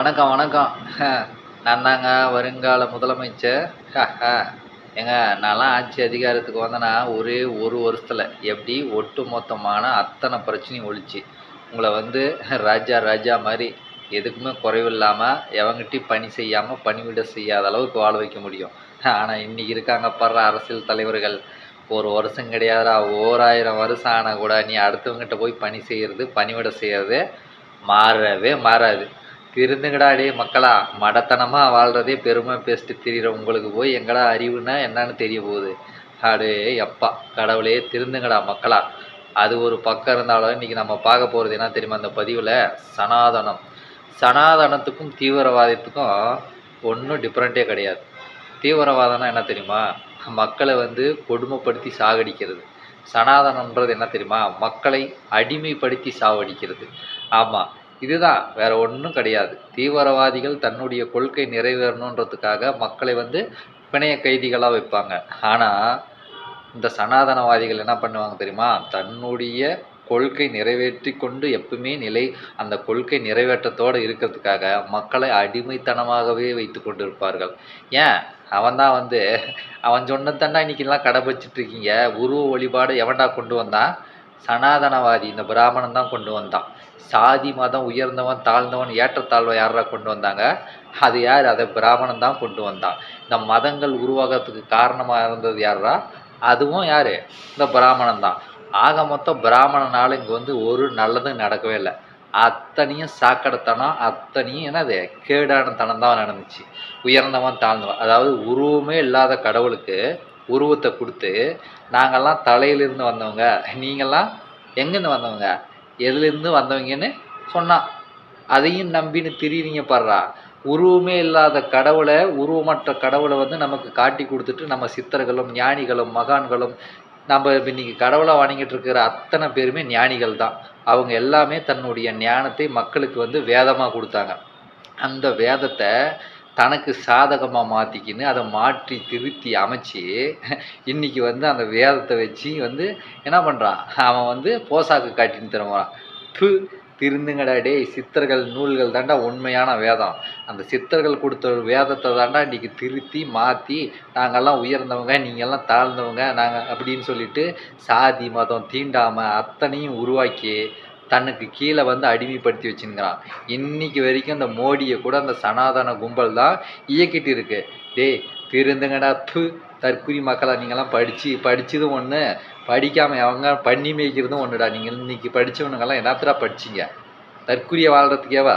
வணக்கம் வணக்கம். நான் தாங்க வருங்கால முதலமைச்சர். ஏங்க நான்லாம் ஆட்சி அதிகாரத்துக்கு வந்தேன்னா ஒரே ஒரு வருஷத்தில் எப்படி ஒட்டு மொத்தமான அத்தனை பிரச்சனையும் ஒழிச்சு உங்களை வந்து ராஜா ராஜா மாதிரி எதுக்குமே குறைவில்லாமல் எவங்கிட்டையும் பணி செய்யாமல் பணிவிட செய்யாத அளவுக்கு வாழ வைக்க முடியும். ஆனால் இன்றைக்கி இருக்காங்க படுற அரசியல் தலைவர்கள். ஒரு வருஷம் கிடையாதுடா ஓராயிரம் வருஷம் ஆனால் கூட நீ அடுத்தவங்ககிட்ட போய் பணி செய்கிறது பணிவிட செய்கிறது மாறவே மாறாது. திருந்துங்கடா டேய் மக்களா மடத்தனமாக வாழ்கிறதே பெருமை பேசிட்டு தெரிகிற உங்களுக்கு போய் எங்கடா அறிவுனா என்னன்னு தெரிய போகுது அடே எப்பா கடவுளே திருந்துங்கடா மக்களா. அது ஒரு பக்கம் இருந்தாலும் இன்றைக்கி நம்ம பார்க்க போகிறது என்ன தெரியுமா அந்த பதிவில்? சனாதனம். சனாதனத்துக்கும் தீவிரவாதத்துக்கும் ஒன்றும் டிஃப்ரெண்ட்டே கிடையாது. தீவிரவாதம்னா என்ன தெரியுமா? மக்களை வந்து கொடுமைப்படுத்தி சாகடிக்கிறது. சனாதனம்ன்றது என்ன தெரியுமா? மக்களை அடிமைப்படுத்தி சாவடிக்கிறது ஆமாம் இதுதான் வேற ஒன்றும் கிடையாது. தீவிரவாதிகள் தன்னுடைய கொள்கை நிறைவேறணுன்றதுக்காக மக்களை வந்து பிணைய கைதிகளாக வைப்பாங்க. ஆனால் இந்த சனாதனவாதிகள் என்ன பண்ணுவாங்க தெரியுமா? தன்னுடைய கொள்கை நிறைவேற்றி கொண்டு எப்பவுமே நிலை அந்த கொள்கை நிறைவேற்றத்தோடு இருக்கிறதுக்காக மக்களை அடிமைத்தனமாகவே வைத்து கொண்டு இருப்பார்கள் ஏன்? அவன் தான் வந்து அவன் சொன்னதாண்டா இன்னைக்கெல்லாம் கடைபிடிச்சிட்டு இருக்கீங்க. உருவ வழிபாடு எவன்டா கொண்டு வந்தான்? சனாதனவாதி இந்த பிராமணன் தான் கொண்டு வந்தான். சாதி மதம் உயர்ந்தவன் தாழ்ந்தவன் ஏற்றத்தாழ்வை யாரா கொண்டு வந்தாங்க? அது யார்? அதை பிராமணன் தான் கொண்டு வந்தான். இந்த மதங்கள் உருவாகிறதுக்கு காரணமாக இருந்தது யாரா அதுவும் யார்? இந்த பிராமணன் தான். ஆக மொத்தம் பிராமணனால் இங்கே வந்து ஒரு நல்லதும் நடக்கவே இல்லை. அத்தனையும் சாக்கடைத்தனம் அத்தனையும் என்னது? கேடான தான் நடந்துச்சு. உயர்ந்தவன் தாழ்ந்தவன். அதாவது உருவமே இல்லாத கடவுளுக்கு உருவத்தை கொடுத்து நாங்கள்லாம் தலையிலிருந்து வந்தவங்க. நீங்கள்லாம் எங்கேருந்து வந்தவங்க? எதுலேருந்து வந்தவங்கன்னு சொன்னான் அதையும் நம்பின்னு திரியிறீங்க பாடுறா உருவமே இல்லாத கடவுளை உருவமற்ற கடவுளை வந்து நமக்கு காட்டி கொடுத்துட்டு நம்ம சித்தர்களும் ஞானிகளும் மகான்களும் நம்ம இன்னைக்கு கடவுளை வணங்கிட்டு இருக்கிற அத்தனை பேருமே ஞானிகள் தான். அவங்க எல்லாமே தன்னுடைய ஞானத்தை மக்களுக்கு வந்து வேதமாக கொடுத்தாங்க. அந்த வேதத்தை தனக்கு சாதகமாக மாற்றிக்கின்னு அதை மாற்றி திருத்தி அமைச்சு இன்னைக்கு வந்து அந்த வேதத்தை வச்சு வந்து என்ன பண்ணுறான் அவன் வந்து போசாக்கு காட்டின்னு திரும்புகிறான் து திருந்துங்கடா டேய் சித்தர்கள் நூல்கள் தாண்டா உண்மையான வேதம். அந்த சித்தர்கள் கொடுத்த வேதத்தை தாண்டா இன்றைக்கி திருத்தி மாற்றி நாங்கள்லாம் உயர்ந்தவங்க நீங்கள்லாம் தாழ்ந்தவங்க நாங்கள் அப்படின்னு சொல்லிட்டு சாதி மதம் தீண்டாமல் அத்தனையும் உருவாக்கி தனக்கு கீழே வந்து அடிமைப்படுத்தி வச்சுங்கிறான் இன்னைக்கு வரைக்கும் அந்த மோடியை கூட அந்த சனாதன கும்பல் தான் இயக்கிட்டு இருக்கு. டேய் திருந்துங்கடா து தற்குறி மக்களா நீங்கள்லாம் படித்து படித்ததும் ஒன்று படிக்காமல் அவங்க பண்ணி மேய்க்கிறதும் ஒன்றுடா நீங்கள் இன்னைக்கு படித்தவனுங்கெல்லாம் என்னத்தடா படிச்சிங்க? தற்குறியை வாழ்கிறதுக்கேவா